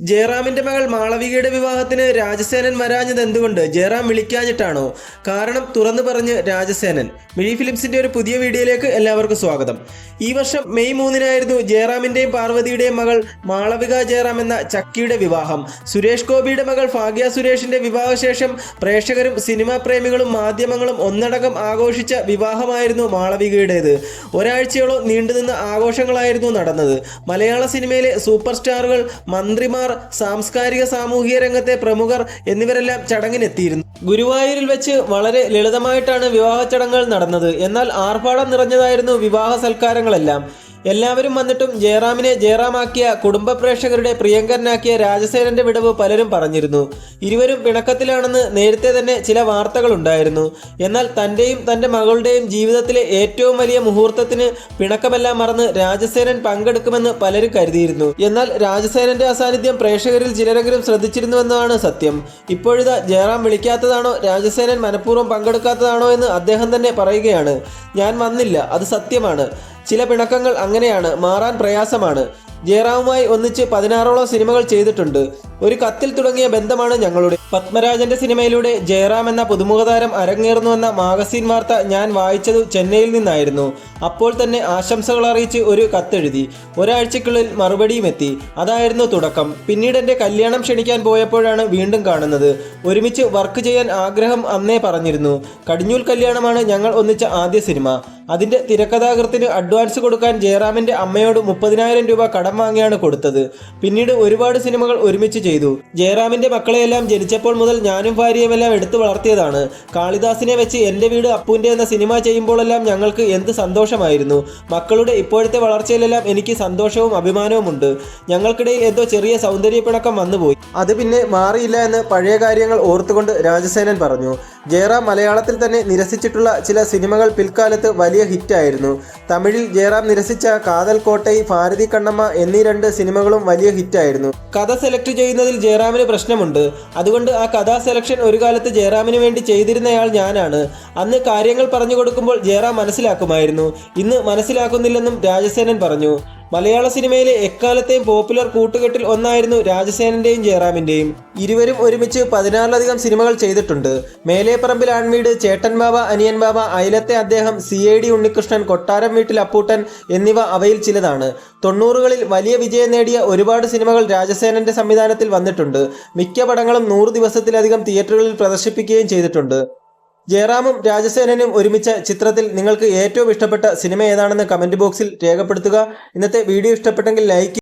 ജയറാമിന്റെ മകൾ മാളവികയുടെ വിവാഹത്തിന് രാജസേനൻ വരാഞ്ഞത് എന്തുകൊണ്ട്? ജയറാം വിളിക്കാഞ്ഞിട്ടാണോ? കാരണം തുറന്നു പറഞ്ഞ് രാജസേനൻ. മിഴി ഫിലിംസിന്റെ ഒരു പുതിയ വീഡിയോയിലേക്ക് എല്ലാവർക്കും സ്വാഗതം. ഈ വർഷം മെയ് മൂന്നിനായിരുന്നു ജയറാമിന്റെയും പാർവതിയുടെയും മകൾ മാളവിക ജയറാം എന്ന ചക്കിയുടെ വിവാഹം. സുരേഷ് ഗോപിയുടെ മകൾ ഭാഗ്യ സുരേഷിന്റെ വിവാഹശേഷം പ്രേക്ഷകരും സിനിമാ പ്രേമികളും മാധ്യമങ്ങളും ഒന്നടങ്കം ആഘോഷിച്ച വിവാഹമായിരുന്നു മാളവികയുടേത്. ഒരാഴ്ചയോളം നീണ്ടുനിന്ന ആഘോഷങ്ങളായിരുന്നു നടന്നത്. മലയാള സിനിമയിലെ സൂപ്പർ സ്റ്റാറുകൾ മന്ത്രിമാർ സാംസ്കാരിക സാമൂഹിക രംഗത്തെ പ്രമുഖർ എന്നിവരെല്ലാം ചടങ്ങിനെത്തിയിരുന്നു. ഗുരുവായൂരിൽ വെച്ച് വളരെ ലളിതമായിട്ടാണ് വിവാഹ ചടങ്ങുകൾ നടന്നത്. എന്നാൽ ആർഭാടം നിറഞ്ഞതായിരുന്നു വിവാഹ സൽക്കാരങ്ങളെല്ലാം. എല്ലാവരും വന്നിട്ടും ജയറാമിനെ ജയറാമാക്കിയ കുടുംബ പ്രേക്ഷകരുടെ പ്രിയങ്കരനാക്കിയ രാജസേനന്റെ വിടവ് പലരും പറഞ്ഞിരുന്നു. ഇരുവരും പിണക്കത്തിലാണെന്ന് നേരത്തെ തന്നെ ചില വാർത്തകളുണ്ടായിരുന്നു എന്നാൽ തന്റെയും തന്റെ മകളുടെയും ജീവിതത്തിലെ ഏറ്റവും വലിയ മുഹൂർത്തത്തിന് പിണക്കമെല്ലാം മറന്ന് രാജസേനൻ പങ്കെടുക്കുമെന്ന് പലരും കരുതിയിരുന്നു. എന്നാൽ രാജസേനന്റെ അസാന്നിധ്യം പ്രേക്ഷകരിൽ ചിലരെങ്കിലും ശ്രദ്ധിച്ചിരുന്നുവെന്നാണ് സത്യം. ഇപ്പോഴിതാ ജയറാം വിളിക്കാത്തതാണോ രാജസേനൻ മനഃപൂർവം പങ്കെടുക്കാത്തതാണോ എന്ന് അദ്ദേഹം തന്നെ പറയുകയാണ്. ഞാൻ വന്നില്ല അത് സത്യമാണ്. ചില പിണക്കങ്ങൾ അങ്ങനെയാണ് മാറാൻ പ്രയാസമാണ്. ജയറാമുമായി ഒന്നിച്ച് പതിനാറോളം സിനിമകൾ ചെയ്തിട്ടുണ്ട്. ഒരു കത്തിൽ തുടങ്ങിയ ബന്ധമാണ് ഞങ്ങളുടെ. പത്മരാജന്റെ സിനിമയിലൂടെ ജയറാം എന്ന പുതുമുഖ പുതുമുഖതാരം അരങ്ങേറുന്നുവെന്ന മാഗസീൻ വാർത്ത ഞാൻ വായിച്ചത് ചെന്നൈയിൽ നിന്നായിരുന്നു. അപ്പോൾ തന്നെ ആശംസകൾ അറിയിച്ച് ഒരു കത്തെഴുതി. ഒരാഴ്ചക്കുള്ളിൽ മറുപടിയും എത്തി. അതായിരുന്നു തുടക്കം. പിന്നീട് എന്റെ കല്യാണം ക്ഷണിക്കാൻ പോയപ്പോഴാണ് വീണ്ടും കാണുന്നത്. ഒരുമിച്ച് വർക്ക് ചെയ്യാൻ ആഗ്രഹം അന്നേ പറഞ്ഞിരുന്നു. കടിഞ്ഞൂൽ കല്യാണമാണ് ഞങ്ങൾ ഒന്നിച്ച ആദ്യ സിനിമ. അതിന്റെ തിരക്കഥാകൃത്തിന് അഡ്വാൻസ് കൊടുക്കാൻ ജയറാമിന്റെ അമ്മയോട് മുപ്പതിനായിരം രൂപ കടം വാങ്ങിയാണ് കൊടുത്തത്. പിന്നീട് ഒരുപാട് സിനിമകൾ ഒരുമിച്ച് ചെയ്തു. ജയറാമിന്റെ മക്കളെയെല്ലാം ജനിച്ചപ്പോൾ മുതൽ ഞാനും ഭാര്യയുമെല്ലാം എടുത്തു വളർത്തിയതാണ്. കാളിദാസിനെ വെച്ച് എന്റെ വീട് അപ്പുവിന്റെ എന്ന സിനിമ ചെയ്യുമ്പോഴെല്ലാം ഞങ്ങൾക്ക് എന്ത് സന്തോഷമായിരുന്നു. മക്കളുടെ ഇപ്പോഴത്തെ വളർച്ചയിലെല്ലാം എനിക്ക് സന്തോഷവും അഭിമാനവുമുണ്ട്. ഞങ്ങൾക്കിടയിൽ എന്തോ ചെറിയ സൗന്ദര്യപ്പിണക്കം വന്നുപോയി. അത് പിന്നെ മാറിയില്ല എന്ന് പഴയ കാര്യങ്ങൾ ഓർത്തുകൊണ്ട് രാജസേനൻ പറഞ്ഞു. ജയറാം മലയാളത്തിൽ തന്നെ നിരസിച്ചിട്ടുള്ള ചില സിനിമകൾ പിൽക്കാലത്ത് വലിയ ഹിറ്റായിരുന്നു. തമിഴിൽ ജയറാം നിരസിച്ച കാതൽ കോട്ടൈ ഭാരതി കണ്ണമ്മ എന്നീ രണ്ട് സിനിമകളും വലിയ ഹിറ്റായിരുന്നു. കഥ സെലക്ട് ചെയ്യുന്നതിൽ ജയറാമിന് പ്രശ്നമുണ്ട്. അതുകൊണ്ട് ആ കഥാ സെലക്ഷൻ ഒരു കാലത്ത് ജയറാമിന് വേണ്ടി ചെയ്തിരുന്നയാൾ ഞാനാണ്. അന്ന് കാര്യങ്ങൾ പറഞ്ഞു കൊടുക്കുമ്പോൾ ജയറാം മനസ്സിലാക്കുമായിരുന്നു. ഇന്ന് മനസ്സിലാക്കുന്നില്ലെന്നും രാജസേനൻ പറഞ്ഞു. മലയാള സിനിമയിലെ എക്കാലത്തെയും പോപ്പുലർ കൂട്ടുകെട്ടിൽ ഒന്നായിരുന്നു രാജസേനന്റെയും ജയറാമിന്റെയും. ഇരുവരും ഒരുമിച്ച് പതിനാറിലധികം സിനിമകൾ ചെയ്തിട്ടുണ്ട്. മേലേപ്പറമ്പിൽ ആൺവീട് ചേട്ടൻ ബാബ അനിയൻ ബാബ അയലത്തെ അദ്ദേഹം സി ഐ ഡി ഉണ്ണികൃഷ്ണൻ കൊട്ടാരം വീട്ടിൽ അപ്പൂട്ടൻ എന്നിവ അവയിൽ ചിലതാണ്. തൊണ്ണൂറുകളിൽ വലിയ വിജയം നേടിയ ഒരുപാട് സിനിമകൾ രാജസേനന്റെ സംവിധാനത്തിൽ വന്നിട്ടുണ്ട്. മിക്ക പടങ്ങളും നൂറ് ദിവസത്തിലധികം തിയേറ്ററുകളിൽ പ്രദർശിപ്പിക്കുകയും ചെയ്തിട്ടുണ്ട്. ജയറാമും രാജസേനനും ഒരുമിച്ച ചിത്രത്തിൽ നിങ്ങൾക്ക് ഏറ്റവും ഇഷ്ടപ്പെട്ട സിനിമ ഏതാണെന്ന് കമന്റ് ബോക്സിൽ രേഖപ്പെടുത്തുക. ഇന്നത്തെ വീഡിയോ ഇഷ്ടപ്പെട്ടെങ്കിൽ ലൈക്ക്